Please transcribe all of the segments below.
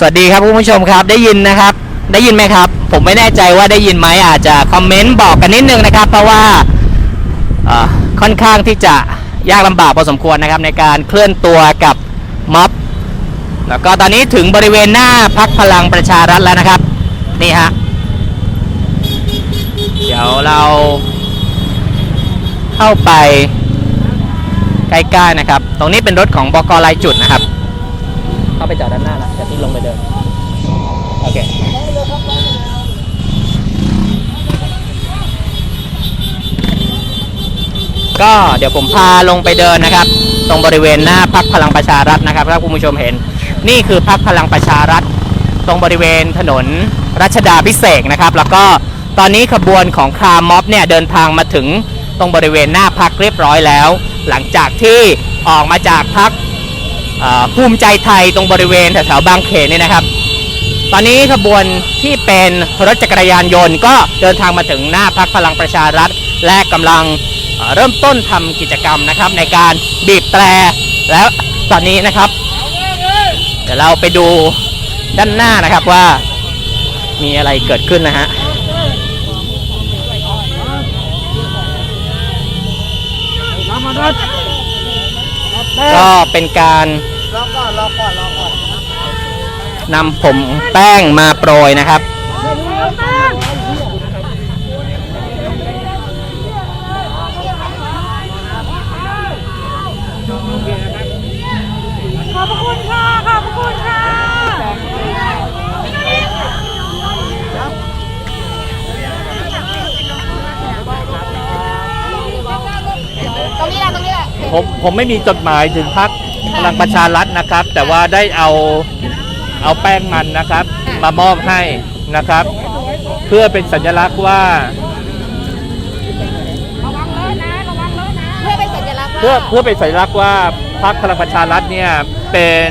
สวัสดีครับคุณผู้ชมครับได้ยินนะครับ ได้ยินไหมครับ ผมไม่แน่ใจว่าได้ยินไหมอาจจะคอมเมนต์บอกกันนิดนึงนะครับ เพราะว่าค่อนข้างที่จะยากลำบากพอสมควรนะครับ ในการเคลื่อนตัวกับม็อบแล้วก็ตอนนี้ถึงบริเวณหน้าพักพลังประชารัฐแล้วนะครับ นี่ฮะเดี๋ยวเราเข้าไปใกล้ๆนะครับ ตรงนี้เป็นรถของบกรายจุดนะครับ เข้าไปจอดด้านหน้านะเดี๋ยวพี่ลงไปเดินโอเคก็เดี๋ยวผมพาลงไปเดินนะครับ ตรงบริเวณหน้าพักพลังประชารัฐนะครับถ้าคุณผู้ชมเห็น นี่คือพักพลังประชารัฐ ตรงบริเวณถนนรัชดาพิเศษกนะครับ แล้วก็ตอนนี้ขบวนของคาร์ม็อบเนี่ยเดินทางมาถึงตรงบริเวณหน้าพักเรียบร้อยแล้ว หลังจากที่ออกมาจากพัก ภูมิใจไทยตรงบริเวณแถวๆบางเขนเนี่ยนะครับ ตอนนี้ขบวนที่เป็นรถจักรยานยนต์ ก็เดินทางมาถึงหน้าพักพลังประชารัฐ และกำลังเริ่มต้นทำกิจกรรมนะครับในการบีบแตรแล้วตอนนี้นะครับ เดี๋ยวเราไปดูด้านหน้านะครับว่ามีอะไรเกิดขึ้นนะฮะมาดั ก็เป็นการนำผมแป้งมาโปรยนะครับขอบพระคุณค่ะ ขอบพระคุณค่ะ ตรงนี้แหละตรงนี้แหละ ผมผมไม่มีจดหมายถึงพักพลังประชารัฐนะครับ แต่ว่าได้เอาเอาแป้งมันนะครับ มามอบให้นะครับ เพื่อเป็นสัญลักษณ์ว่าเพื่อเป็นสัญลักษณ์ว่าเพื่อเพื่อเป็นสัญลักษณ์ว่าพักพลังประชารัฐเนี่ยเป็น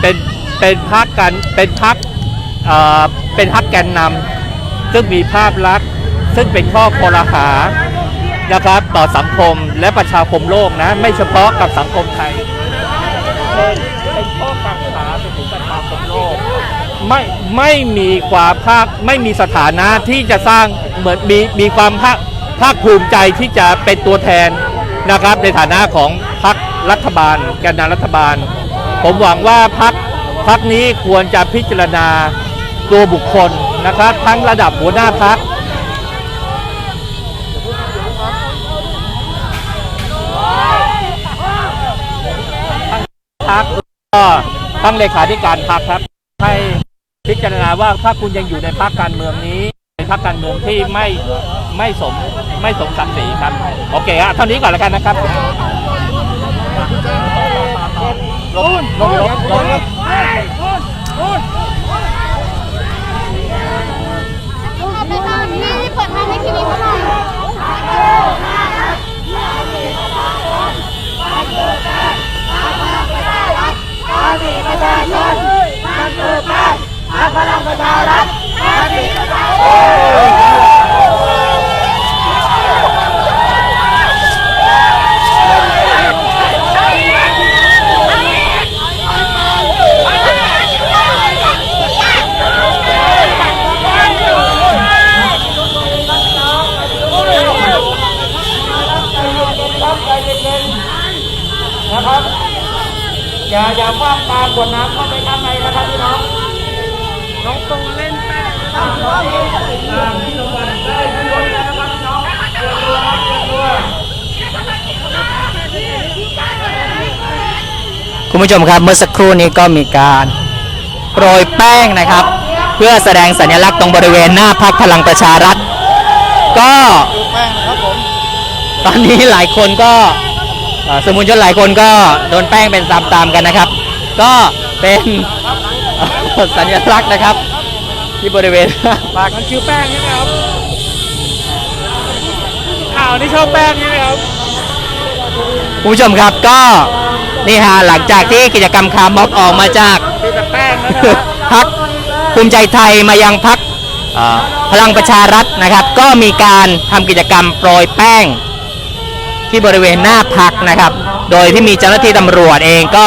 เป็นเป็นพักกันเป็นพักเอ่อเป็นพักแกนนำซึ่งมีภาพลักษณ์ซึ่งเป็นข้อคอรหา นะครับต่อสังคมและประชาคมโลกนะ ไม่เฉพาะกับสังคมไทยเป็นข้อกังขาไปถึงประชาคมโลกไม่ไม่มีความภาคไม่มีสถานะที่จะสร้างเหมือนมีมีความภาคภาคภูมิใจที่จะเป็นตัวแทนนะครับ ในฐานะของพรรครัฐบาลแกนนำรัฐบาล ผมหวังว่าพรรคพรรคนี้ควรจะพิจารณาตัวบุคคลนะครับ ทั้งระดับหัวหน้าพรรค ก็ตั้งเลขาธิการพักครับ ให้พิจารณาว่าถ้าคุณยังอยู่ในพักการเมืองนี้เป็นพักการเมืองที่ไม่ไม่สมไม่สมศักดิ์ศรีครับ โอเคฮะเท่านี้ก่อนแล้วกันนะครับลงลงลงลง นี่เปิดทางให้ทีวีเขาหน่อย นะครับ อย่าอย่าคว้างปากวดน้ำเข้าไปข้างในนะครับพี่น้อง น้องตูนเล่นแป้งนะครับน้องเองตามที่รางวัลได้ขึ้นรถแล้วนะครับพี่น้องเตรียมตัวครับเตรียมตัว คุณผู้ชมครับเมื่อสักครู่นี้ก็มีการโปรยแป้งนะครับ เพื่อแสดงสัญลักษณ์ตรงบริเวณหน้าพักพลังประชารัฐ ก็ตอนนี้หลายคนก็สมุนชนหลายคนก็โดนแป้งเป็นตามๆกันนะครับ ก็เป็นสัญลักษณ์นะครับ ที่บริเวณ ปากมันคือแป้งใช่ไหมครับข่าวนี่ชอบแป้งใช่ไหมครับคุณผู้ชมครับก็นี่ฮะหลังจากที่กิจกรรมคาร์ม็อบออกมาจากคือแต่แป้งนะครับพักภูมิใจไทยมายังพักพลังประชารัฐนะครับ ก็มีการทำกิจกรรมโปรยแป้ง ที่บริเวณหน้าพักนะครับ โดยที่มีเจ้าหน้าที่ตำรวจเองก็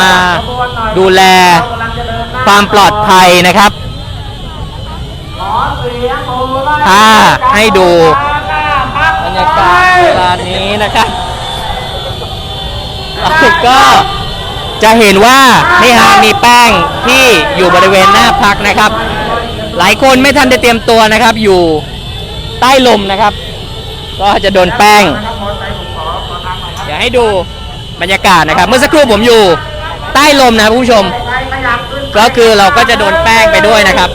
มาดูแลความปลอดภัยนะครับ ถ้าให้ดูบรรยากาศเวลานี้นะครับเราก็จะเห็นว่านี่ฮะมีแป้งที่อยู่บริเวณหน้าพักนะครับ หลายคนไม่ทันได้เตรียมตัวนะครับ อยู่ใต้ลมนะครับ ก็จะโดนแป้ง เดี๋ยวให้ดูบรรยากาศนะครับ เมื่อสักครู่ผมอยู่ใต้ลมนะครับคุณผู้ชม ก็คือเราก็จะโดนแป้งไปด้วยนะครับ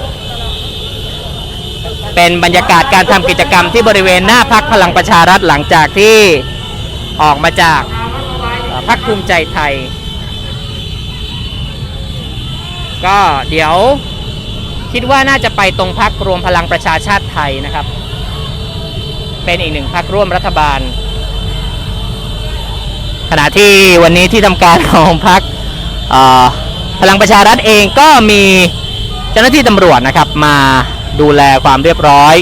เป็นบรรยากาศการทำกิจกรรมที่บริเวณหน้าพักพลังประชารัฐหลังจากที่ออกมาจากพักภูมิใจไทย ก็เดี๋ยวคิดว่าน่าจะไปตรงพักรวมพลังประชาชาติไทยนะครับ เป็นอีกหนึ่งพักร่วมรัฐบาล ขณะที่วันนี้ที่ทำการของพักพลังประชารัฐเองก็มีเจ้าหน้าที่ตำรวจนะครับมา ดูแลความเรียบร้อย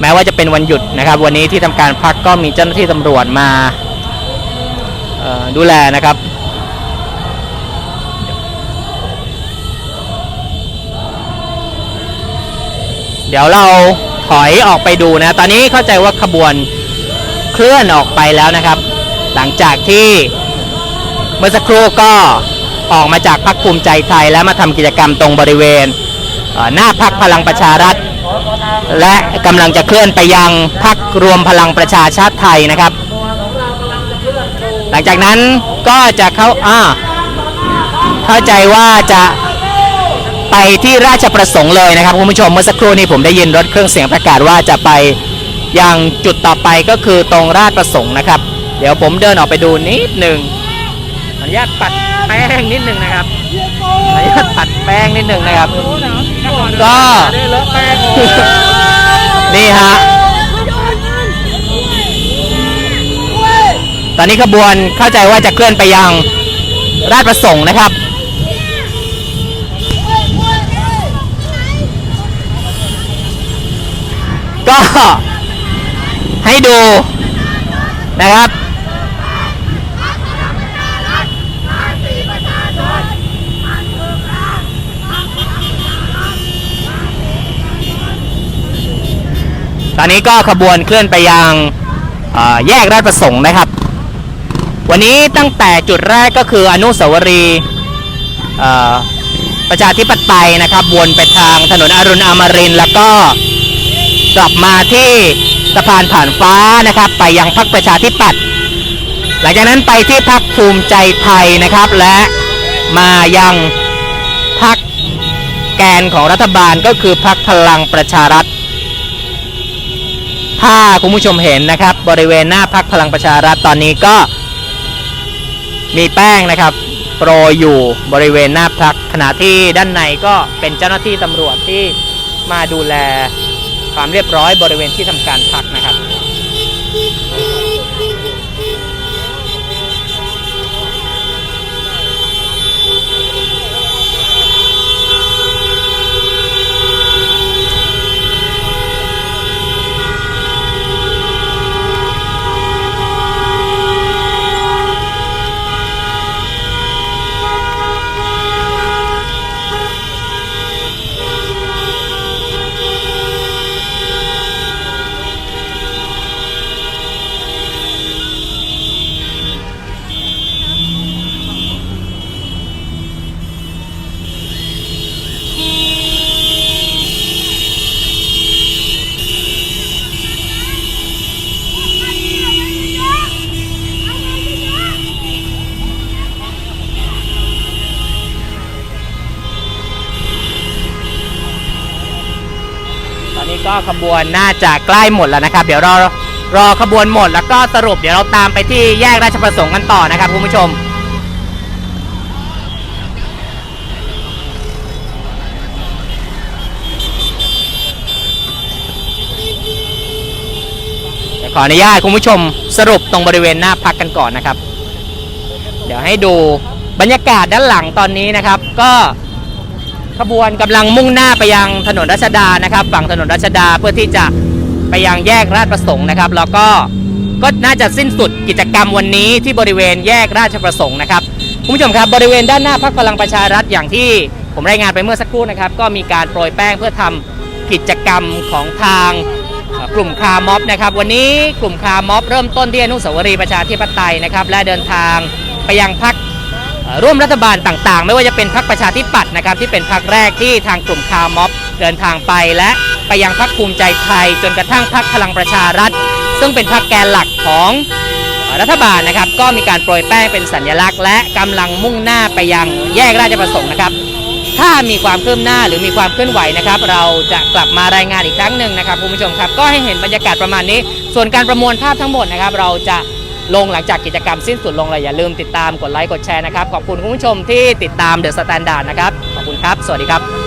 แม้ว่าจะเป็นวันหยุดนะครับ วันนี้ที่ทำการพักก็มีเจ้าหน้าที่ตำรวจมาดูแลนะครับเดี๋ยวเราถอยออกไปดูนะ ตอนนี้เข้าใจว่าขบวนเคลื่อนออกไปแล้วนะครับ หลังจากที่เมื่อสักครู่ก็ออกมาจากพักภูมิใจไทยและมาทำกิจกรรมตรงบริเวณ หน้าพักพลังประชารัฐ และกำลังจะเคลื่อนไปยังพักรวมพลังประชาชาติไทยนะครับ หลังจากนั้นก็จะเข้าอ่าเข้าใจว่าจะไปที่ราชประสงค์เลยนะครับคุณผู้ชมเมื่อสักครู่นี้ผมได้ยินรถเครื่องเสียงประกาศว่าจะไปยังจุดต่อไปก็คือตรงราชประสงค์นะครับ เดี๋ยวผมเดินออกไปดูนิดหนึ่งอนุญาตปัดแป้งนิดหนึ่งนะครับอนุญาตปัดแป้งนิดหนึ่งนะครับ ก็นี่ฮะ ตอนนี้ขบวนเข้าใจว่าจะเคลื่อนไปยังราชประสงค์นะครับ ก็ให้ดูนะครับ ตอนนี้ก็ขบวนเคลื่อนไปยังแยกราชประสงค์นะครับ วันนี้ตั้งแต่จุดแรกก็คืออนุสาวรีย์ประชาธิปไตยนะครับ วนไปทางถนนอรุณอมรินแล้วก็กลับมาที่สะพานผ่านฟ้านะครับ ไปยังพักประชาธิปัตย์หลังจากนั้นไปที่พักภูมิใจไทยนะครับ และมายังพักแกนของรัฐบาลก็คือพักพลังประชารัฐ ถ้าคุณผู้ชมเห็นนะครับ บริเวณหน้าพักพลังประชารัฐตอนนี้ก็ มีแป้งนะครับ โปรยอยู่บริเวณหน้าพักขณะที่ด้านในก็เป็นเจ้าหน้าที่ตำรวจที่มาดูแลความเรียบร้อยบริเวณที่ทำการพักนะครับ นี้ก็ขบวนน่าจะใกล้หมดแล้วนะครับ เดี๋ยวรอรอขบวนหมดแล้วก็สรุปเดี๋ยวเราตามไปที่แยกราชประสงค์กันต่อนะครับคุณผู้ชมขออนุญาตคุณผู้ชมสรุปตรงบริเวณหน้าพักกันก่อนนะครับ เดี๋ยวให้ดูบรรยากาศด้านหลังตอนนี้นะครับ ก็ ขบวนกำลังมุ่งหน้าไปยังถนนรัชดานะครับ ฝั่งถนนรัชดาเพื่อที่จะไปยังแยกราชประสงค์นะครับ แล้วก็ก็น่าจะสิ้นสุดกิจกรรมวันนี้ที่บริเวณแยกราชประสงค์นะครับคุณผู้ชมครับบริเวณด้านหน้าพักพลังประชารัฐอย่างที่ผมรายงานไปเมื่อสักครู่นะครับ ก็มีการโปรยแป้งเพื่อทำกิจกรรมของทางกลุ่มคาร์ม็อบนะครับ วันนี้กลุ่มคาร์ม็อบเริ่มต้นที่อนุสาวรีย์ประชาธิปไตยนะครับ และเดินทางไปยังพัก ร่วมรัฐบาลต่างๆ ไม่ว่าจะเป็นพรรคประชาธิปัตย์นะครับที่เป็นพรรคแรกที่ทางกลุ่มคาร์ม็อบเดินทางไปและไปยังพรรคภูมิใจไทย จนกระทั่งพรรคพลังประชารัฐ ซึ่งเป็นพรรคแกนหลักของรัฐบาลนะครับก็มีการโปรยแป้งเป็นสัญลักษณ์ และกำลังมุ่งหน้าไปยังแยกราชประสงค์นะครับ ถ้ามีความคืบหน้าหรือมีความเคลื่อนไหวนะครับ เราจะกลับมารายงานอีกครั้งหนึ่งนะครับคุณผู้ชมครับ ก็ให้เห็นบรรยากาศประมาณนี้ ส่วนการประมวลภาพทั้งหมดนะครับ เราจะ ลงหลังจากกิจกรรมสิ้นสุดลงเลยอย่าลืมติดตามกดไลค์กดแชร์นะครับ ขอบคุณคุณผู้ชมที่ติดตามเดอะสแตนดาร์ดนะครับ ขอบคุณครับ สวัสดีครับ